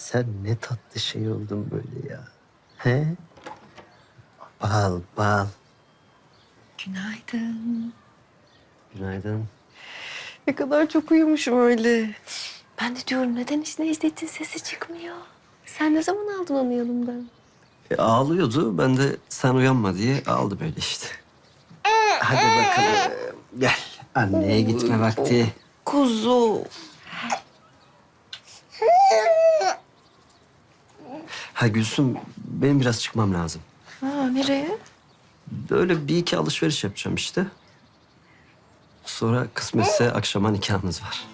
Sen ne tatlı şey oldun böyle ya. He? Bal, bal. Günaydın. Günaydın. Ne kadar çok uyumuşum öyle. Ben de diyorum neden hiç Necdet'in sesi çıkmıyor? Sen ne zaman aldın onu yanımdan? E, ağlıyordu. Ben de sen uyanma diye aldı böyle işte. Hadi bakalım. Gel. Anneye gitme vakti. Kuzu. Ha Gülsüm, benim biraz çıkmam lazım. Ha, nereye? Böyle bir iki alışveriş yapacağım işte. Sonra kısmetse akşama nikahınız var.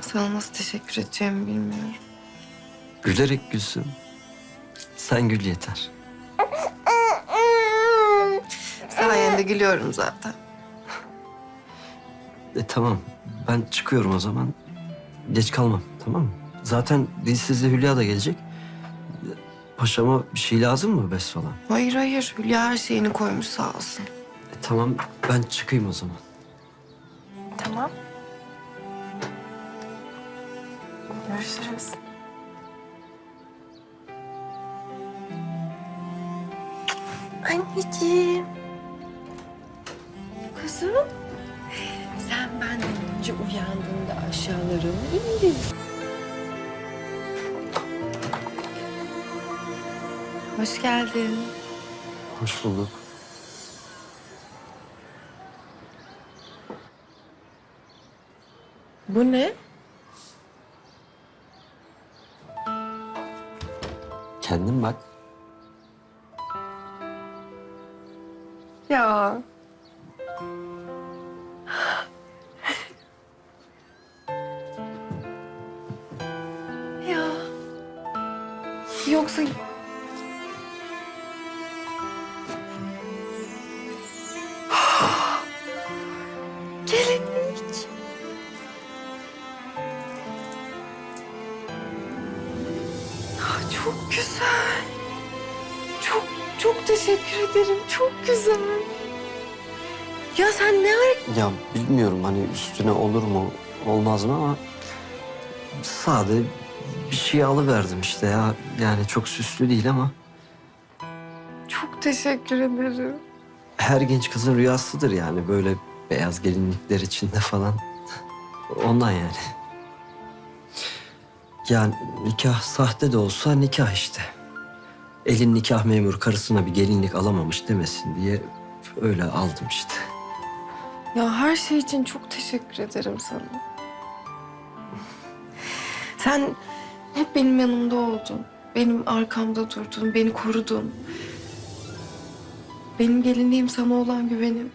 Sana nasıl teşekkür edeceğimi bilmiyorum. Gülerek Gülsüm. Sen gül yeter. Sayende gülüyorum zaten. E, tamam. Ben çıkıyorum o zaman. Geç kalmam. Tamam mı? Zaten dilsizle Hülya da gelecek. Paşama bir şey lazım mı bes falan? Hayır hayır. Hülya her şeyini koymuş sağ olsun. E, tamam. Ben çıkayım o zaman. Tamam. Görüşürüz. Anneciğim. Kızım. Önce uyandığında aşağılara indin? Hoş geldin. Hoş bulduk. Bu ne? Kendin bak. Yoksa... Gelinlik. Ah, Çok güzel. Çok çok teşekkür ederim. Çok güzel. Ya sen ne ara... Ya bilmiyorum hani üstüne olur mu olmaz mı ama sade bir şey alıverdim işte ya. Yani çok süslü değil ama Çok teşekkür ederim. her genç kızın rüyasıdır yani böyle beyaz gelinlikler içinde falan. Ondan yani. Yani nikah sahte de olsa nikah işte. Elin nikah memuru karısına bir gelinlik alamamış demesin diye öyle aldım işte. Ya her şey için çok teşekkür ederim sana. Sen hep benim yanımda oldun. Benim arkamda durdun, beni korudun. Benim gelinliğim sana olan güvenim.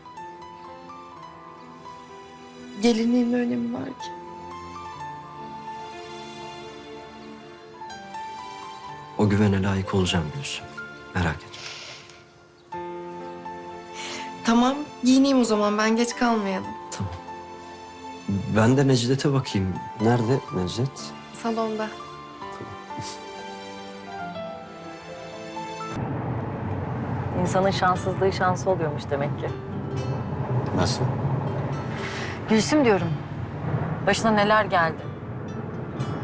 Gelinliğin ne önemi var ki? O güvene layık olacağım Gülsüm. Merak etme. Tamam, giyineyim o zaman. Ben geç kalmayalım. Tamam. Ben de Necdet'e bakayım. Nerede Necdet? Salonda. İnsanın şanssızlığı şansı oluyormuş demek ki. Nasıl? Gülsüm diyorum. Başına neler geldi.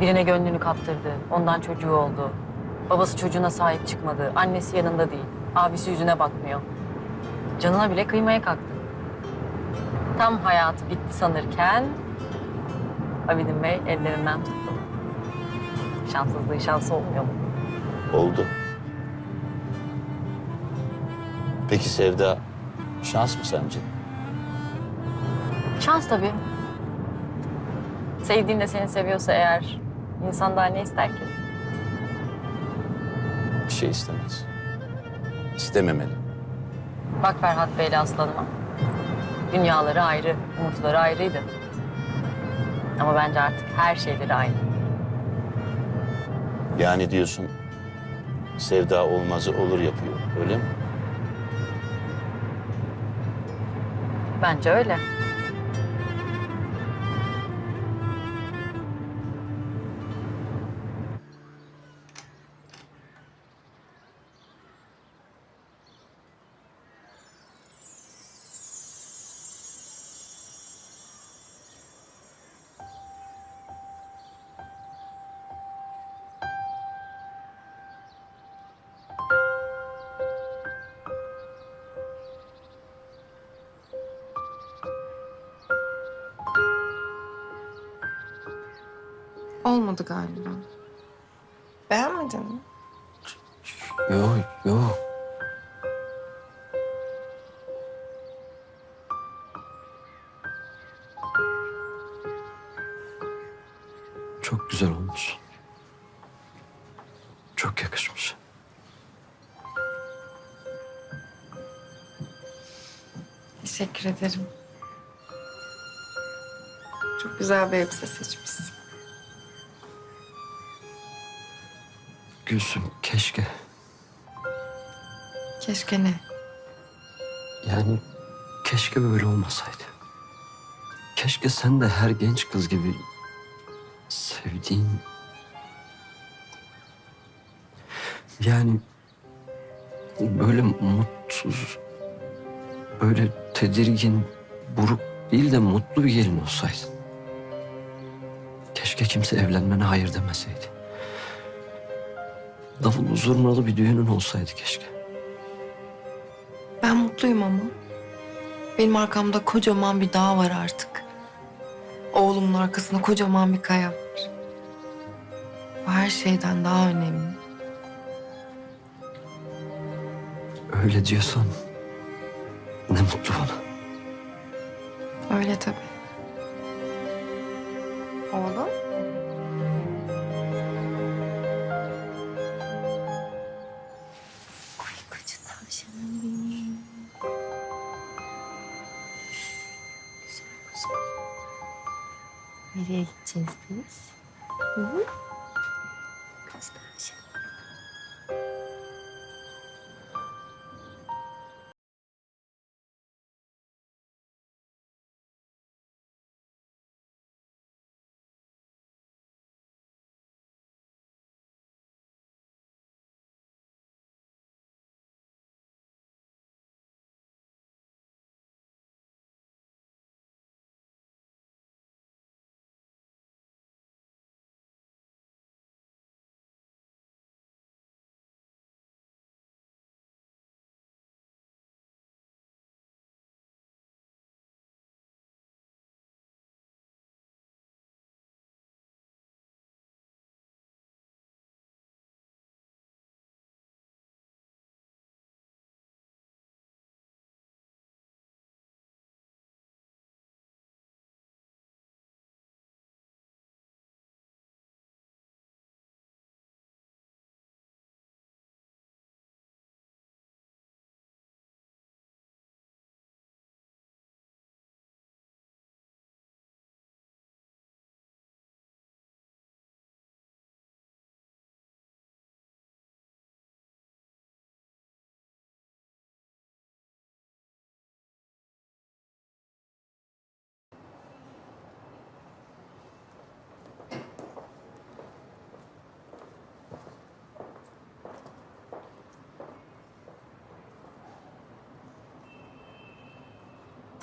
Birine gönlünü kaptırdı. Ondan çocuğu oldu. Babası çocuğuna sahip çıkmadı. Annesi yanında değil. Abisi yüzüne bakmıyor. Canına bile kıymaya kalktı. Tam hayatı bitti sanırken... Abidin Bey ellerinden tuttu. Şanssızlığı şansı olmuyor mu? Oldu. Peki Sevda şans mı sence? Şans tabii. Sevdiğin de seni seviyorsa eğer insan daha ne ister ki? Bir şey istemez. İstememeli. Bak Ferhat Bey'le aslanıma. Dünyaları ayrı, umutları ayrıydı. Ama bence artık her şeyleri aynı. Yani diyorsun Sevda olmazı olur yapıyor öyle mi? Bence öyle. Olmadı galiba. Beğenmedin mi? Yok yok. Çok güzel olmuş. Çok yakışmış. Teşekkür ederim. Çok güzel bir elbise seçmişsin. Gülsüm keşke Keşke ne? yani keşke böyle olmasaydı. Keşke sen de her genç kız gibi sevdiğin yani böyle mutsuz böyle tedirgin buruk değil de mutlu bir gelin olsaydın. Keşke kimse evlenmene hayır demeseydi. Davul zurnalı bir düğünün olsaydı keşke. Ben mutluyum ama. Benim arkamda kocaman bir dağ var artık. Oğlumun arkasında kocaman bir kaya var. Bu her şeyden daha önemli. Öyle diyorsan ne mutlu bana. Öyle tabii. Nereye gideceğiz biz? Hı hı.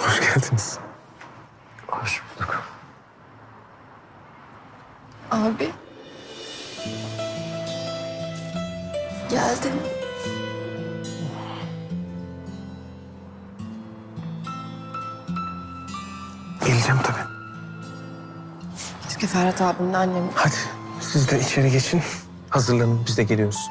Hoş geldiniz. Hoş bulduk. Abi. Geldin. Geleceğim tabii. Keşke Ferhat abimin annemi. Hadi siz de içeri geçin. Hazırlanın biz de geliyoruz.